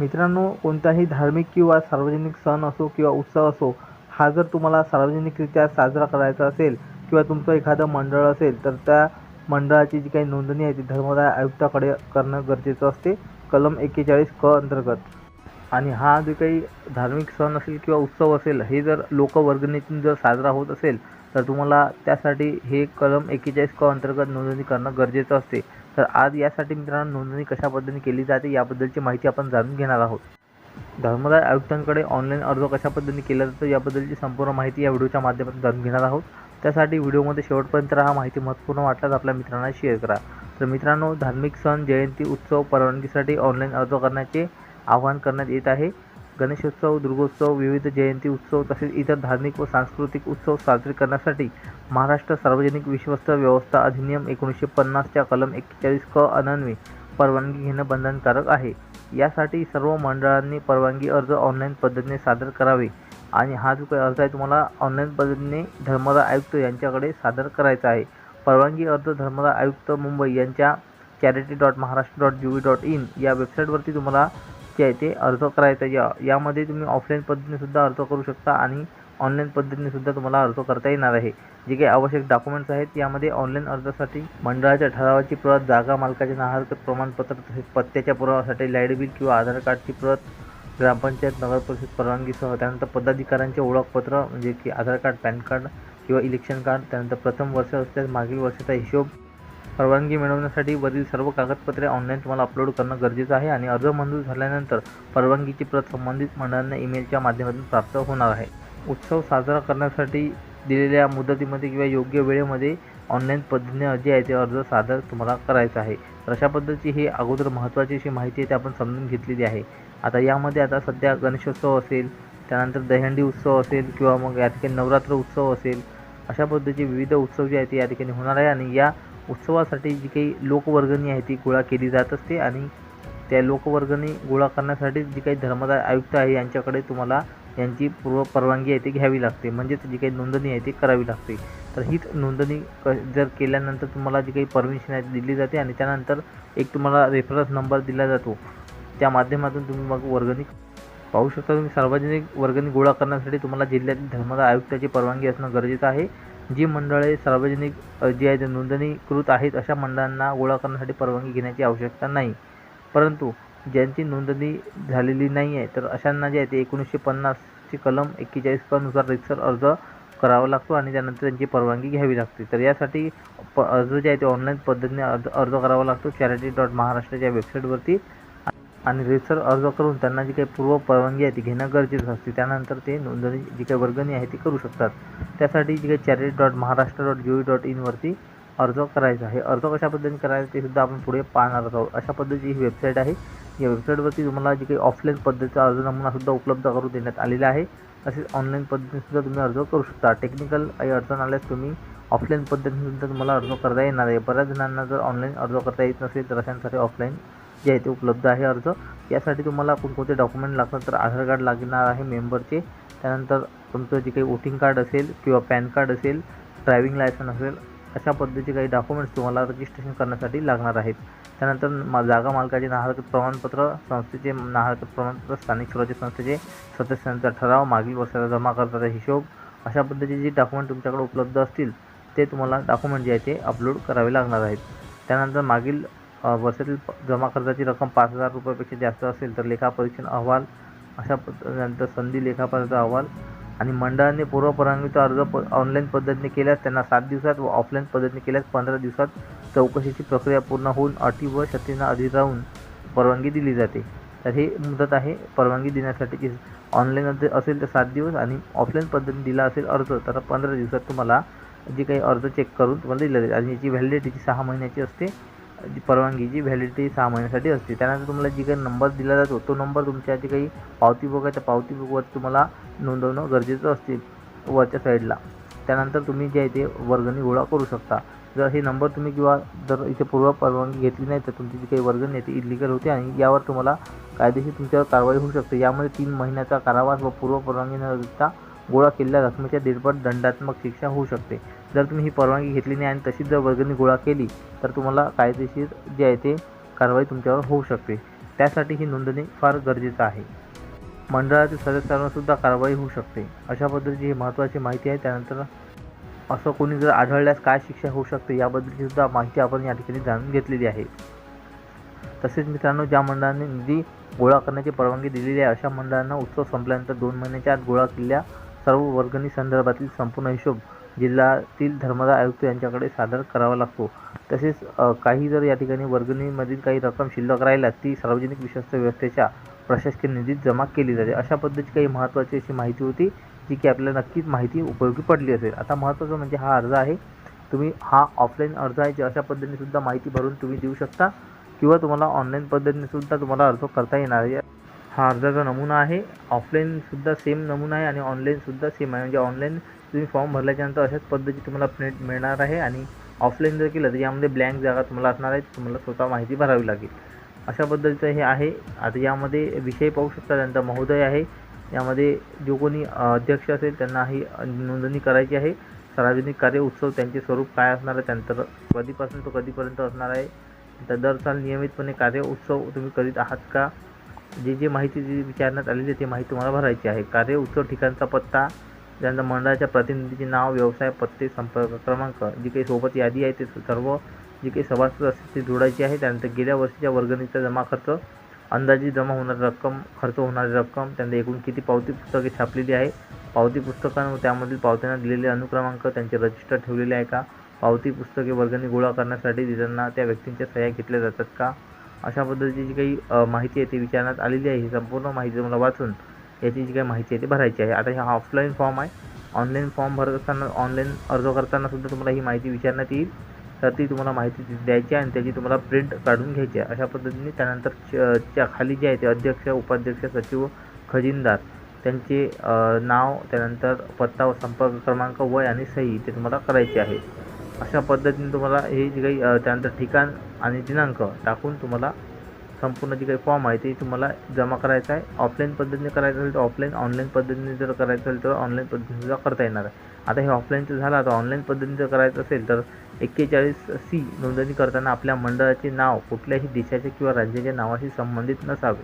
मित्रांनो कोणताही धार्मिक किंवा सार्वजनिक सण असो किंवा उत्सव असो हा जर तुम्हाला सार्वजनिकरित्या साजरा करायचा असेल किंवा तुमचं एखादं मंडळ असेल तर त्या मंडळाची जी काही नोंदणी आहे ती धर्मदाय आयुक्ताकडे करणं गरजेचं असते. कलम एक्केचाळीस क अंतर्गत. आणि हा जे काही धार्मिक सण असेल किंवा उत्सव असेल हे जर लोकवर्गणीतून जर साजरा होत असेल तर तुम्हाला त्यासाठी हे कलम एक्केचाळीस क अंतर्गत नोंदणी करणं गरजेचं असते. तर आज यासाठी मित्रांनो नोंदणी कशा पद्धतीने केली जाते याबद्दलची माहिती आपण जाणून घेणार आहोत. धर्मदाय आयुक्तांकडे ऑनलाईन अर्ज कशा पद्धतीने केला जातो याबद्दलची संपूर्ण माहिती या व्हिडिओच्या माध्यमातून जाणून घेणार आहोत. त्यासाठी व्हिडिओमध्ये शेवटपर्यंत हा माहिती महत्त्वपूर्ण वाटल्यास आपल्या मित्रांना शेअर करा. तर मित्रांनो धार्मिक सण जयंती उत्सव परवानगीसाठी ऑनलाईन अर्ज करण्याचे आवाहन करण्यात येत आहे. गणेशोत्सव दुर्गोत्सव विविध जयंती उत्सव तसेच इतर धार्मिक व सांस्कृतिक उत्सव साजरे करण्यासाठी महाराष्ट्र सार्वजनिक विश्वस्त व्यवस्था अधिनियम एकोणीसशे पन्नासच्या कलम एक्केचाळीस क अनन्वे परवानगी घेणं बंधनकारक आहे. यासाठी सर्व मंडळांनी परवानगी अर्ज ऑनलाईन पद्धतीने सादर करावे आणि हा जो काही अर्ज आहे तुम्हाला ऑनलाईन पद्धतीने धर्मदा आयुक्त यांच्याकडे सादर करायचा आहे. परवानगी अर्ज धर्मदा आयुक्त मुंबई यांच्या charity dot Maharashtra dot G V dot in या वेबसाईटवरती तुम्हाला जे आहे ते अर्ज करायचा या यामध्ये तुम्ही ऑफलाईन पद्धतीनेसुद्धा अर्ज करू शकता आणि ऑनलाईन पद्धतीनेसुद्धा तुम्हाला अर्ज करता येणार आहे. जे काही आवश्यक डॉक्युमेंट्स आहेत यामध्ये ऑनलाईन अर्जासाठी मंडळाच्या ठरावाची प्रत जागा मालकाचे नाहरकत प्रमाणपत्र तसेच पत्त्याच्या पुराव्यासाठी लाइट बिल किंवा आधार कार्डची प्रत ग्रामपंचायत नगर परिषद परवानगीसह त्यानंतर पदाधिकाऱ्यांचे ओळखपत्र म्हणजे की आधार कार्ड पॅन कार्ड किंवा इलेक्शन कार्ड त्यानंतर प्रथम वर्ष असल्यास मागील वर्षाचा हिशोब परवानगी मिळवण्यासाठी वरील सर्व कागदपत्रे ऑनलाईन तुम्हाला अपलोड करणं गरजेचं आहे आणि अर्ज मंजूर झाल्यानंतर परवानगीची प्रत संबंधित मंडळांना ईमेलच्या माध्यमातून प्राप्त होणार आहे. उत्सव साजरा करण्यासाठी दिलेल्या मुदतीमध्ये किंवा योग्य वेळेमध्ये ऑनलाईन पद्धतीने जे आहे ते अर्ज सादर तुम्हाला करायचा आहे. तर अशा पद्धतीची ही अगोदर महत्त्वाची अशी माहिती आहे ती आपण समजून घेतलेली आहे. आता यामध्ये आता सध्या गणेशोत्सव असेल त्यानंतर दहीहंडी उत्सव असेल किंवा मग या ठिकाणी नवरात्र उत्सव असेल अशा पद्धतीचे विविध उत्सव जे आहेत ते या ठिकाणी होणार आहे आणि या उत्सवासाठी जी काही लोकवर्गणी आहे ती गोळा केली जात असते आणि त्या लोकवर्गणी गोळा करण्यासाठी जी काही धर्मदाय आयुक्त आहे यांच्याकडे तुम्हाला यांची पूर्व परवानगी आहे ती घ्यावी लागते. म्हणजेच जी काही नोंदणी आहे ती करावी लागते. तर हीच नोंदणी क जर केल्यानंतर तुम्हाला जी काही परमिशन आहे ती दिली जाते आणि त्यानंतर एक तुम्हाला रेफरन्स नंबर दिला जातो. त्या माध्यमातून तुम्ही मग वर्गणी पाहू शकता. तुम्ही सार्वजनिक वर्गणी गोळा करण्यासाठी तुम्हाला जिल्ह्यातील धर्मदाय आयुक्ताची परवानगी असणं गरजेचं आहे. जी मंडळे सार्वजनिक जी आहे ते नोंदणीकृत आहेत अशा मंडळांना गोळा करण्यासाठी परवानगी घेण्याची आवश्यकता नाही. परंतु ज्यांची नोंदणी झालेली नाही आहे तर अशांना जे आहे ते एकोणीसशे पन्नासची कलम एक्केचाळीस कनुसार रितसर अर्ज करावा लागतो आणि त्यानंतर त्यांची परवानगी घ्यावी लागते. तर यासाठी प अर्ज जे आहे ते ऑनलाईन पद्धतीने अर्ज अर्ज करावा लागतो. चॅरिटी डॉट महाराष्ट्राच्या वेबसाईटवरती आणि रेसर अर्ज करून त्यांना जी काही पूर्व परवानगी आहे ती घेणं गरजेचं असते. त्यानंतर ते नोंदणी जी काही वर्गणी आहे ती करू शकतात. त्यासाठी जी काही charity dot Maharashtra dot g dot इनवरती अर्ज करायचा आहे. अर्ज कशा पद्धतीने करायचा ते सुद्धा आपण पुढे पाहणार आहोत. अशा पद्धतीची ही वेबसाईट आहे. या वेबसाईटवरती तुम्हाला जी काही ऑफलाईन पद्धतीचा अर्ज नमुनासुद्धा उपलब्ध करून देण्यात आलेला आहे. तसेच ऑनलाईन पद्धतीनेसुद्धा तुम्ही अर्ज करू शकता. टेक्निकल काही अडचण आल्यास तुम्ही ऑफलाईन पद्धतीने सुद्धा तुम्हाला अर्ज करता येणार आहे. बऱ्याच जणांना जर ऑनलाईन अर्ज करता येत नसेल तर अशांसाठी ऑफलाईन जे आहे ते उपलब्ध आहे अर्ज. यासाठी तुम्हाला कोणकोणते डॉक्युमेंट लागतात तर आधार कार्ड लागणार आहे मेंबरचे. त्यानंतर तुमचं जे काही वोटिंग कार्ड असेल किंवा पॅन कार्ड असेल ड्रायविंग लायसन असेल अशा पद्धतीचे काही डॉक्युमेंट्स तुम्हाला रजिस्ट्रेशन करण्यासाठी लागणार आहेत. त्यानंतर मा जागा मालकाचे नाहरकत प्रमाणपत्र संस्थेचे नाहरकत प्रमाणपत्र स्थानिक स्वराज्य संस्थेचे सदस्यांचा ठराव मागील वर्षाचा जमा करताचा हिशोब अशा पद्धतीचे जे डॉक्युमेंट तुमच्याकडे उपलब्ध असतील ते तुम्हाला डॉक्युमेंट जे आहे ते अपलोड करावे लागणार आहेत. त्यानंतर मागील वर्षातील जमा खर्चाची रक्कम पाच हजार रुपयापेक्षा जास्त असेल तर लेखापरीक्षण अहवाल अशा नंतर संधी लेखापरीचा अहवाल आणि मंडळाने पूर्व परवानगीचा अर्ज प ऑनलाईन पद्धतीने केल्यास त्यांना सात दिवसात व ऑफलाईन पद्धतीने केल्यास पंधरा दिवसात चौकशीची प्रक्रिया पूर्ण होऊन अटी व शक्तींना अधीन राहून परवानगी दिली जाते. तर ही मुदत आहे परवानगी देण्यासाठीची ऑनलाईन असेल तर सात दिवस आणि ऑफलाईन पद्धतीने दिला असेल अर्ज तर पंधरा दिवसात तुम्हाला जे काही अर्ज चेक करून तुम्हाला दिला जाईल आणि याची व्हॅलिडिटी सहा महिन्याची असते परवानगीची व्हॅलिडिटी सहा महिन्यासाठी असते. त्यानंतर तुम्हाला जी काही नंबर दिला जातो तो नंबर तुमच्या जी काही पावती बुक आहे त्या पावती बुकवर तुम्हाला नोंदवणं गरजेचं असते वरच्या साईडला त्यानंतर तुम्ही जे आहे ते वर्गणी गोळा करू शकता. जर हे नंबर तुम्ही किंवा जर इथे पूर्व परवानगी घेतली नाही तर तुमची जी काही वर्गणी आहे ती इलिगल होते आणि यावर तुम्हाला कायदेशीर तुमच्यावर कारवाई होऊ शकते. यामध्ये तीन महिन्याचा कारावास व पूर्व परवानगी न गोळा केलेल्या रकमेच्या दीडपट दंडात्मक शिक्षा होऊ शकते. जर तुम्ही ही परवानगी घेतली नाही आणि तशीच जर वर्गणी गोळा केली तर तुम्हाला कायदेशीर जे आहे ते कारवाई तुमच्यावर होऊ शकते. त्यासाठी ही नोंदणी फार गरजेचं आहे. मंडळातील सदस्यांवरसुद्धा कारवाई होऊ शकते. अशा पद्धतीची ही महत्त्वाची माहिती आहे. त्यानंतर असं कोणी जर आढळल्यास काय शिक्षा होऊ शकते याबद्दलची सुद्धा माहिती आपण या ठिकाणी जाणून घेतलेली आहे. तसेच मित्रांनो ज्या मंडळाने निधी गोळा करण्याची परवानगी दिलेली आहे अशा मंडळांना उत्सव संपल्यानंतर दोन महिन्याच्या आत गोळा केलेल्या सर्व वर्गणी संदर्भातील संपूर्ण हिशोब जिल्ह्यातील धर्मदाय आयुक्त यांच्याकडे सादर करावा लागतो. तसेच काही जर या ठिकाणी वर्गणीमधील काही रक्कम शिल्लक राहिल्यास ती सार्वजनिक विश्वस्त व्यवस्थेच्या प्रशासकीय निधीत जमा केली जाते. अशा पद्धतीची काही महत्त्वाची अशी माहिती होती जी की आपल्याला नक्कीच माहिती उपयोगी पडली असेल. आता महत्त्वाचं म्हणजे हा अर्ज आहे. तुम्ही हा ऑफलाईन अर्ज आहे जे अशा पद्धतीने सुद्धा माहिती भरून तुम्ही देऊ शकता किंवा तुम्हाला ऑनलाईन पद्धतीने सुद्धा तुम्हाला अर्ज करता येणार आहे. हा अर्जाचा नमुना आहे. ऑफलाईनसुद्धा सेम नमुना आहे आणि ऑनलाईनसुद्धा सेम आहे. म्हणजे ऑनलाईन तुम्ही फॉर्म भरल्याच्यानंतर अशाच पद्धतीची तुम्हाला प्रिंट मिळणार आहे आणि ऑफलाईन जर केलं तर यामध्ये ब्लँक जागा तुम्हाला असणार आहे. तुम्हाला स्वतः माहिती भरावी लागेल. अशा पद्धतीचं हे आहे. आता यामध्ये विषय पाहू शकता त्यांचा महोदय आहे. यामध्ये जो कोणी अध्यक्ष असेल त्यांना ही नोंदणी करायची आहे. सार्वजनिक कार्य उत्सव त्यांचे स्वरूप काय असणार आहे? त्यानंतर कधीपासून तो कधीपर्यंत असणार आहे? तर दर साल नियमितपणे कार्य उत्सव तुम्ही करीत आहात का? जे जे माहिती जी विचारण्यात आलेली आहे ती माहिती तुम्हाला भरायची आहे. कार्य उत्सव ठिकाणचा पत्ता त्यानंतर मंडळाच्या प्रतिनिधीचे नाव व्यवसाय पत्ते संपर्क क्रमांक जी काही सोबत यादी आहे ते सर्व जी काही सभासद असतील ते जोडायची आहे. त्यानंतर गेल्या वर्षीच्या वर्गणीचा जमा खर्च अंदाजे जमा होणारी रक्कम खर्च होणारी रक्कम त्यानंतर एकूण किती पावती पुस्तके छापलेली आहे पावती पुस्तकांवर त्यामधील पावत्यांना दिलेले अनुक्रमांक त्यांचे रजिस्टर ठेवलेले आहे का पावती पुस्तके वर्गणी गोळा करण्यासाठी देताना त्या व्यक्तींच्या सह्या घेतल्या जातात का अशा पद्धतीची जी काही माहिती आहे ती विचारण्यात आलेली आहे. ही संपूर्ण माहिती तुम्हाला वाचून याची जी काही माहिती आहे ती भरायची आहे. आता हा ऑफलाईन फॉर्म आहे. ऑनलाईन फॉर्म भरत असताना ऑनलाईन अर्ज करताना सुद्धा तुम्हाला ही माहिती विचारण्यात येईल. तर ती तुम्हाला माहिती द्यायची आहे आणि त्याची तुम्हाला प्रिंट काढून घ्यायची आहे. अशा पद्धतीने त्यानंतर च्या खाली जे आहे ते अध्यक्ष उपाध्यक्ष सचिव खजिनदार त्यांचे नाव त्यानंतर पत्ता व संपर्क क्रमांक वय आणि सही ते तुम्हाला करायचे आहे. अशा पद्धतीने तुम्हाला हे जे काही त्यानंतर ठिकाण आणि दिनांक टाकून तुम्हाला संपूर्ण जी काही फॉर्म आहे ते तुम्हाला जमा करायचं आहे. ऑफलाईन पद्धतीने करायचं असेल तर ऑफलाईन ऑनलाईन पद्धतीने जर करायचं असेल तर ऑनलाईन पद्धतीने सुद्धा करता येणार आहे. आता हे ऑफलाईनचं झालं आता ऑनलाईन पद्धतीने जर करायचं असेल तर एक्केचाळीस सी नोंदणी करताना आपल्या मंडळाचे नाव कुठल्याही देशाच्या किंवा राज्याच्या नावाशी संबंधित नसावे.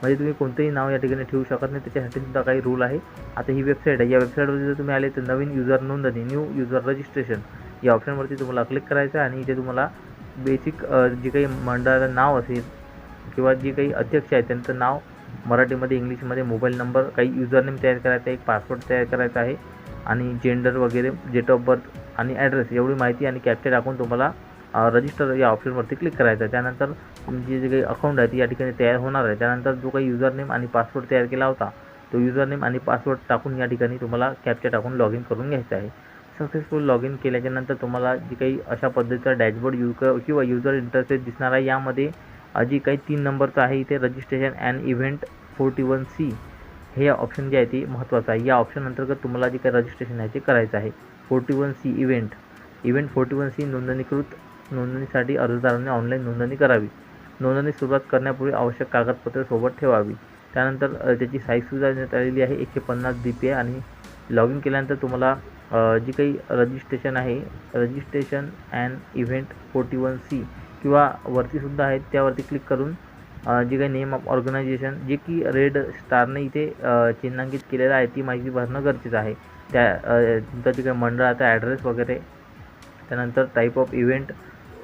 म्हणजे तुम्ही कोणतंही नाव या ठिकाणी ठेवू शकत नाही त्याच्यासाठी सुद्धा काही रूल आहे. आता ही वेबसाईट आहे. या वेबसाईटवरती जर तुम्ही आले तर नवीन युजर नोंदणी न्यू युजर रजिस्ट्रेशन या ऑप्शनवरती तुम्हाला क्लिक करायचं आहे आणि इथे तुम्हाला बेसिक जे काही मंडळाचं नाव असेल किंवा जे काही अध्यक्ष आहेत त्यांचं नाव मराठीमध्ये इंग्लिशमध्ये मोबाईल नंबर काही युजरनेम तयार करायचा आहे एक पासवर्ड तयार करायचा आहे आणि जेंडर वगैरे डेट ऑफ बर्थ आणि ॲड्रेस एवढी माहिती आणि कॅप्चर टाकून तुम्हाला रजिस्टर या ऑप्शनवरती क्लिक करायचं आहे. त्यानंतर तुमची जे काही अकाउंट आहे ती या ठिकाणी तयार होणार आहे. त्यानंतर जो काही युजरनेम आणि पासवर्ड तयार केला होता तो युजरनेम आणि पासवर्ड टाकून या ठिकाणी तुम्हाला कॅप्चर टाकून लॉग इन करून घ्यायचं आहे. सक्सेसफुल लॉग इन केल्याच्यानंतर तुम्हाला जी काही अशा पद्धतीचा डॅशबोर्ड यू किंवा युजर इंटरफेस दिसणार आहे. यामध्ये जी काही तीन नंबरचं आहे इथे registration and event forty one C हे ऑप्शन जे आहे ते महत्त्वाचं आहे. या ऑप्शन अंतर्गत तुम्हाला जे काही रजिस्ट्रेशन आहे ते करायचं आहे. Forty one C event event forty one C नोंदणीकृत नोंदणीसाठी अर्जदारांनी ऑनलाईन नोंदणी करावी. नोंदणी सुरुवात करण्यापूर्वी आवश्यक कागदपत्रे सोबत ठेवावी. त्यानंतर त्याची त्याची साईजसुद्धा देण्यात आलेली आहे. एकशे पन्नास डी पी आहे आणि लॉग इन केल्यानंतर तुम्हाला जी काही रजिस्ट्रेशन आहे registration and event forty one C किंवा वरतीसुद्धा आहेत त्यावरती क्लिक करून जे काही नेम ऑफ ऑर्गनायझेशन जे की रेड स्टारने इथे चिन्हांकित केलेलं आहे ती माहिती भरणं गरजेचं आहे. त्या तुमचा जे काही मंडळाचा ॲड्रेस वगैरे त्यानंतर टाईप ऑफ इव्हेंट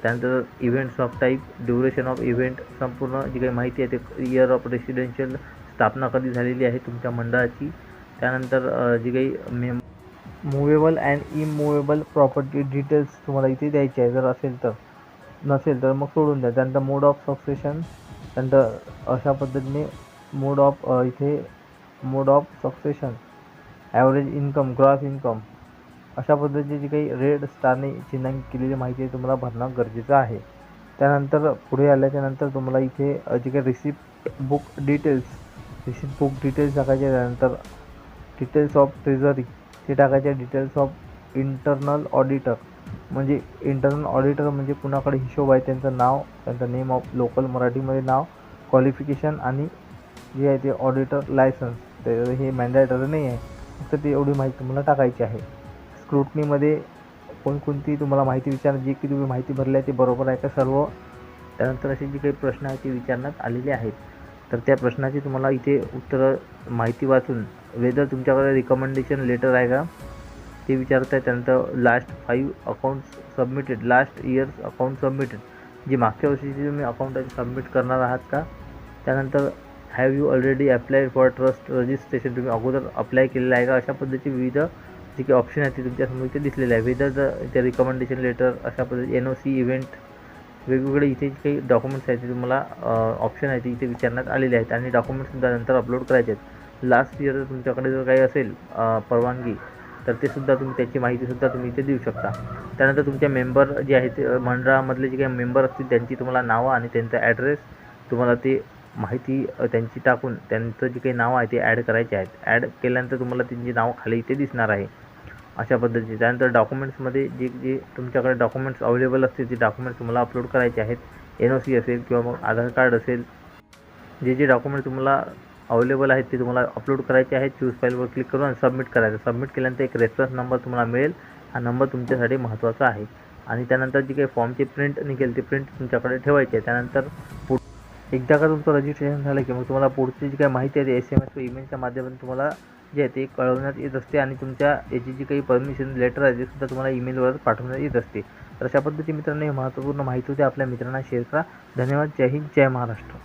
त्यानंतर events of type duration of event संपूर्ण जी काही माहिती आहे ते इयर ऑफ रेसिडेन्शियल स्थापना कधी झालेली आहे तुमच्या मंडळाची. त्यानंतर जी काही ma'am movable and immovable property details तुम्हाला इथे द्यायचे आहे. जर असेल तर नसेल तर मग सोडून द्या. त्यानंतर मोड ऑफ सक्सेशन त्यानंतर अशा पद्धतीने मोड ऑफ इथे mode of succession average income gross income अशा पद्धतीची जी काही रेड स्टारने चिन्हांकित केलेली माहिती आहे तुम्हाला भरणं गरजेचं आहे. त्यानंतर पुढे आल्याच्यानंतर तुम्हाला इथे जे काही receipt book details receipt book details टाकायचे त्यानंतर डिटेल्स ऑफ ट्रेझरी ते टाकायचे डिटेल्स ऑफ इंटरनल ऑडिटर म्हणजे इंटरनल ऑडिटर म्हणजे कुणाकडे हिशोब आहे त्यांचं नाव त्यांचं नेम ऑफ लोकल मराठीमध्ये नाव क्वालिफिकेशन आणि जे आहे ते ऑडिटर लायसन्स तर हे मॅन्डेटरी नाही आहे. फक्त ते एवढी माहिती तुम्हाला टाकायची आहे. स्क्रुटनीमध्ये कोणकोणती तुम्हाला माहिती विचारणार जी की तुम्ही माहिती भरली आहे ते बरोबर आहे का सर्व? त्यानंतर असे जे काही प्रश्न आहेत ते विचारण्यात आलेले आहेत. तर त्या प्रश्नाची तुम्हाला इथे उत्तरं माहिती वाचून वेदर तुमच्याकडे रिकमेंडेशन लेटर आहे का ते विचारत आहे त्यानंतर last five accounts submitted last years account submitted जे मागच्या वर्षीची तुम्ही अकाउंट सबमिट करणार आहात का? त्यानंतर have you already apply for trust registration तुम्ही अगोदर अप्लाय केलेलं आहे का? अशा पद्धतीचे विविध जे काही ऑप्शन आहेत ते तुमच्यासमोर इथे दिसलेले आहे. वेदर द इथे रिकमेंडेशन लेटर अशा पद्धती एन ओ सी इव्हेंट वेगवेगळे इथे जे काही डॉक्युमेंट्स आहेत ते तुम्हाला ऑप्शन आहे ते इथे विचारण्यात आलेले आहेत आणि डॉक्युमेंट्ससुद्धा नंतर अपलोड करायचे आहेत. लास्ट इयर जर तुमच्याकडे जर काही असेल परवानगी तर ते सुद्धा तुम्ही त्याची माहितीसुद्धा तुम्ही इथे देऊ शकता. त्यानंतर तुमच्या मेंबर जे आहेत ते मंडळामधले जे काही मेंबर असतील त्यांची तुम्हाला नावं आणि त्यांचा ॲड्रेस तुम्हाला ते माहिती त्यांची टाकून त्यांचं जे काही नावं आहे ते ॲड करायचे आहेत. ॲड केल्यानंतर तुम्हाला त्यांची नावं खाली इथे दिसणार आहे. अशा पद्धतीचे. त्यानंतर डॉक्युमेंट्समध्ये जे जे तुमच्याकडे डॉक्युमेंट्स अवेलेबल असतील ते डॉक्युमेंट्स तुम्हाला अपलोड करायचे आहेत. एन ओ सी असेल किंवा मग आधार कार्ड असेल. जे जे डॉक्युमेंट तुम्हाला अवेलेबल आहेत ते तुम्हाला अपलोड करायचे आहेत चूज फाईलवर क्लिक करून सबमिट करायचं. सबमिट केल्यानंतर एक रेफरन्स नंबर तुम्हाला मिळेल. हा नंबर तुमच्यासाठी महत्त्वाचा आहे. आणि त्यानंतर जी काही फॉर्मची प्रिंट निघेल ती प्रिंट तुमच्याकडे ठेवायची. आहे त्यानंतर पु एकदा का तुमचं रजिस्ट्रेशन झालं की मग तुम्हाला पुढची जी काही माहिती आहे ती एस एम एस किंवा ईमेलच्या माध्यमातून तुम्हाला जे आहे ते कळवण्यात येत असते आणि तुमच्या याची जी काही परमिशन लेटर आहे ते सुद्धा तुम्हाला ईमेलवर पाठवण्यात येत असते. तर अशा पद्धती मित्रांनो ही महत्त्वपूर्ण माहिती होती. आपल्या मित्रांना शेअर करा. धन्यवाद. जय हिंद. जय महाराष्ट्र.